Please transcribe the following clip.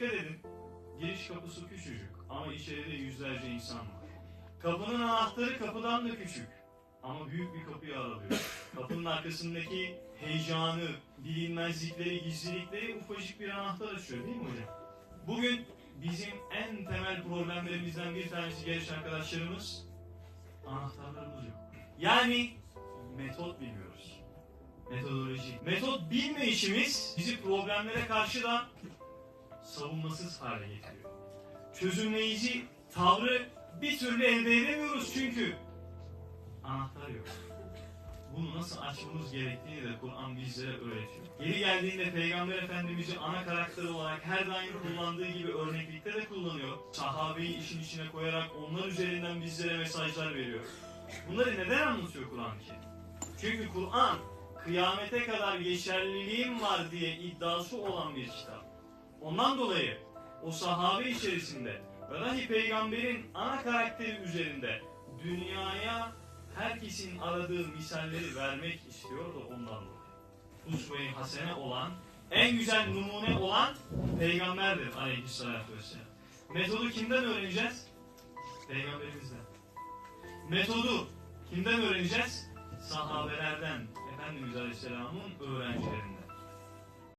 Dikkat edin. Giriş kapısı küçücük ama içeride yüzlerce insan var. Kapının anahtarı kapıdan da küçük ama büyük bir kapıyı aralıyor. Kapının arkasındaki heyecanı, bilinmezlikleri, gizlilikleri ufacık bir anahtar açıyor değil mi hocam? Bugün bizim en temel problemlerimizden bir tanesi genç arkadaşlarımız anahtarlarımız yok. Yani metot bilmiyoruz. Metodoloji. Metot bilmeyişimiz bizi problemlere karşı da savunmasız hale getiriyor. Çözümleyici tavrı bir türlü elde edemiyoruz çünkü anahtar yok. Bunu nasıl açmamız gerektiğini de Kur'an bizlere öğretiyor. Geri geldiğinde Peygamber Efendimiz'i ana karakter olarak her daim kullandığı gibi örneklikte de kullanıyor. Sahabeyi işin içine koyarak onlar üzerinden bizlere mesajlar veriyor. Bunları neden anlatıyor Kur'an ki? Çünkü Kur'an kıyamete kadar geçerliliğim var diye iddiası olan bir kitap. Ondan dolayı o sahabe içerisinde ve peygamberin ana karakteri üzerinde dünyaya herkesin aradığı misalleri vermek istiyor da ondan dolayı. Usve-i hasene olan, en güzel numune olan peygamberdir aleyhissalatü vesselam. Metodu kimden öğreneceğiz? Peygamberimizden. Metodu kimden öğreneceğiz? Sahabelerden, Efendimiz Aleyhisselam'ın öğrencilerinden.